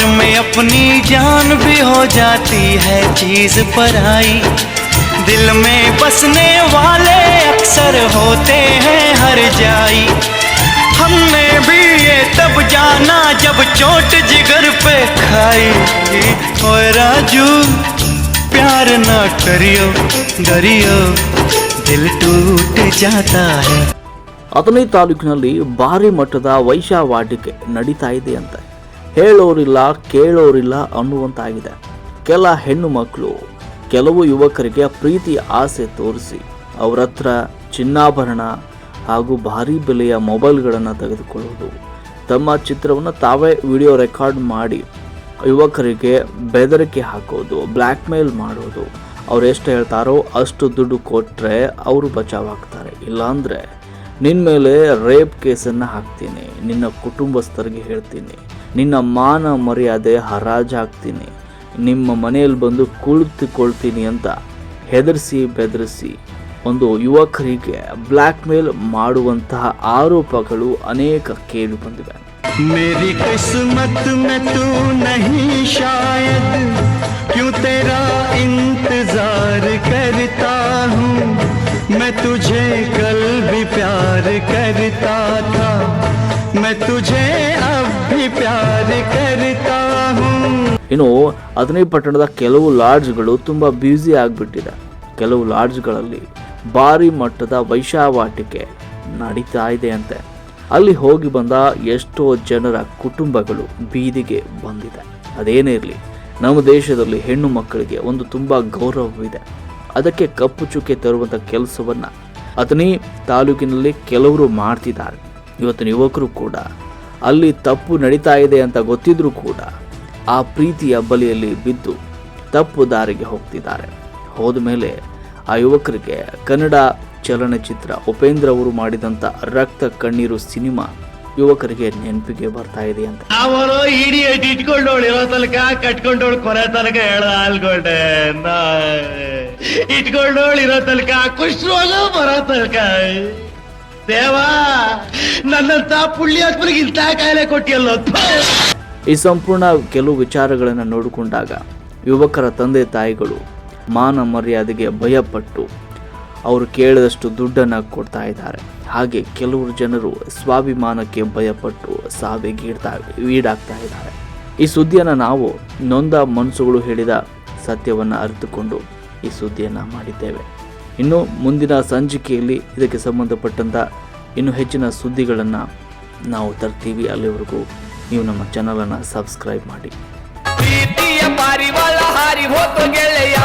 में अपनी जान भी हो जाती है चीज पर आई दिल में बसने वाले अक्सर होते हैं हर जाई हमने भी ये तब जाना जब चोट जिगर पे खाई ओए राजू प्यार ना करियो डरियो दिल टूट जाता है ಅಥಣಿ ತಾಲೂಕಿನಲ್ಲಿ ಭಾರಿ ಮಟ್ಟದ ವೈಶಾವಾಟಿಕೆ ನಡೀತಾ ಇದೆ ಅಂತೆ ಹೇಳೋರಿಲ್ಲ, ಕೇಳೋರಿಲ್ಲ ಅನ್ನುವಂತಾಗಿದೆ. ಕೆಲ ಹೆಣ್ಣು ಮಕ್ಕಳು, ಕೆಲವು ಯುವಕರಿಗೆ ಪ್ರೀತಿ ಆಸೆ ತೋರಿಸಿ ಅವರ ಹತ್ರ ಚಿನ್ನಾಭರಣ ಹಾಗೂ ಭಾರಿ ಬೆಲೆಯ ಮೊಬೈಲ್ಗಳನ್ನು ತೆಗೆದುಕೊಳ್ಳೋದು. ತಮ್ಮ ಚಿತ್ರವನ್ನು ತಾವೇ ವಿಡಿಯೋ ರೆಕಾರ್ಡ್ ಮಾಡಿ ಯುವಕರಿಗೆ ಬೆದರಿಕೆ ಹಾಕೋದು ಬ್ಲ್ಯಾಕ್ ಮೇಲ್ ಮಾಡೋದು. ಅವ್ರು ಎಷ್ಟು ಹೇಳ್ತಾರೋ ಅಷ್ಟು ದುಡ್ಡು ಕೊಟ್ಟರೆ ಅವರು ಬಚಾವಾಗ್ತಾರೆ. ಇಲ್ಲಾಂದರೆ ನಿನ್ನ ಮೇಲೆ ರೇಪ್ ಕೇಸನ್ನು ಹಾಕ್ತೀನಿ, ನಿನ್ನ ಕುಟುಂಬಸ್ಥರಿಗೆ ಹೇಳ್ತೀನಿ. ನಿನ್ನ ಮಾನ ಮರ್ಯಾದೆ ಹರಾಜು ಹಾಕ್ತೀನಿ ನಿಮ್ಮ ಮನೆಯಲ್ಲಿ ಬಂದು ಕುಳಿತುಕೊಳ್ತೀನಿ ಅಂತ ಹೆದರಿಸಿ ಬೆದರಿಸಿ ಒಂದು ಯುವಕರಿಗೆ ಬ್ಲ್ಯಾಕ್ ಮೇಲ್ ಮಾಡುವಂತಹ ಆರೋಪಗಳು ಅನೇಕ ಕೇಳಿ ಬಂದಿವೆ मेरी किस्मत में तू नहीं शायद क्यों तेरा इंतजार करता हूँ मैं तुझे कल भी प्यार करता था मैं तुझे अब भी प्यार करता हूँ ಇನ್ನು ಹದಿನೈದು ಪಟ್ಟಣದ ಕೆಲವು ಲಾಡ್ಜ್ಗಳು ತುಂಬ ಬ್ಯುಸಿ ಆಗಿಬಿಟ್ಟಿದೆ ಕೆಲವು ಲಾಡ್ಜ್ಗಳಲ್ಲಿ ಭಾರಿ ಮಟ್ಟದ ವೈಶಾವಾಟಿಕೆ ನಡೀತಾ ಇದೆ ಅಂತೆ ಅಲ್ಲಿ ಹೋಗಿ ಬಂದ ಎಷ್ಟೋ ಜನರ ಕುಟುಂಬಗಳು ಬೀದಿಗೆ ಬಂದಿದೆ ಅದೇನೇ ಇರಲಿ ನಮ್ಮ ದೇಶದಲ್ಲಿ ಹೆಣ್ಣು ಮಕ್ಕಳಿಗೆ ಒಂದು ತುಂಬ ಗೌರವವಿದೆ ಅದಕ್ಕೆ ಕಪ್ಪು ಚುಕ್ಕೆ ತರುವಂಥ ಕೆಲಸವನ್ನು ಅಥಣಿ ತಾಲೂಕಿನಲ್ಲಿ ಕೆಲವರು ಮಾಡ್ತಿದ್ದಾರೆ ಇವತ್ತಿನ ಯುವಕರು ಕೂಡ, ಅಲ್ಲಿ ತಪ್ಪು ನಡೀತಾ ಇದೆ ಅಂತ ಗೊತ್ತಿದ್ರೂ ಕೂಡ, ಆ ಪ್ರೀತಿಯ ಬಲಿಯಲ್ಲಿ ಬಿದ್ದು ತಪ್ಪು ದಾರಿಗೆ ಹೋಗ್ತಿದ್ದಾರೆ. ಹೋದ ಮೇಲೆ ಆ ಯುವಕರಿಗೆ ಕನ್ನಡ ಚಲನಚಿತ್ರ ಉಪೇಂದ್ರ ಅವರು ಮಾಡಿದಂಥ ರಕ್ತ ಕಣ್ಣೀರು ಸಿನಿಮಾ ಯುವಕರಿಗೆ ನೆನಪಿಗೆ ಬರ್ತಾ ಇದೆ ಅಂತ. ಅವರು ಇಡಿಯಟ್ ಇಟ್ಕೊಂಡವಳು ಇರೋ ತನಕ ಕಟ್ಕೊಂಡವಳು ಕೊರೆ ತನಕ ಹೇಳ ಅಲ್ಕೊಂಡೆ ಇಟ್ಕೊಂಡೋಳು ಇರೋ ತನಕ ಖುಷಿ ಬರೋ ತನಕ. ದೇವಾ ನನ್ನಂತ ಪುಣ್ಯಾತ್ಮರಿಗೆ ಇಂಥ ಕಾಯಿಲೆ ಕೊಟ್ಟಿಯಲ್ಲ. ಈ ಸಂಪೂರ್ಣ ಕೆಲವು ವಿಚಾರಗಳನ್ನು ನೋಡಿಕೊಂಡಾಗ ಯುವಕರ ತಂದೆ ತಾಯಿಗಳು ಮಾನ ಮರ್ಯಾದೆಗೆ ಭಯಪಟ್ಟು ಅವರು ಕೇಳಿದಷ್ಟು ದುಡ್ಡನ್ನು ಕೊಡ್ತಾ ಇದ್ದಾರೆ. ಹಾಗೆ ಕೆಲವರು ಜನರು ಸ್ವಾಭಿಮಾನಕ್ಕೆ ಭಯಪಟ್ಟು ಸಾವಿಗೀಡ್ತಾ ಈಡಾಗ್ತಾ ಇದ್ದಾರೆ. ಈ ಸುದ್ದಿಯನ್ನು ನಾವು ನೊಂದ ಮನಸ್ಸುಗಳು ಹೇಳಿದ ಸತ್ಯವನ್ನು ಅರಿತುಕೊಂಡು ಈ ಸುದ್ದಿಯನ್ನು ಮಾಡಿದ್ದೇವೆ. ಇನ್ನು ಮುಂದಿನ ಸಂಚಿಕೆಯಲ್ಲಿ ಇದಕ್ಕೆ ಸಂಬಂಧಪಟ್ಟಂಥ ಇನ್ನು ಹೆಚ್ಚಿನ ಸುದ್ದಿಗಳನ್ನು ನಾವು ತರ್ತೀವಿ ಅಲ್ಲಿವರೆಗೂ. ನೀವು ನಮ್ಮ ಚಾನಲನ್ನು ಸಬ್ಸ್ಕ್ರೈಬ್ ಮಾಡಿ. ಪ್ರೀತಿಯ ಪಾರಿವಾಳ ಹಾರಿ ಹೋತು ಗೆಳೆಯ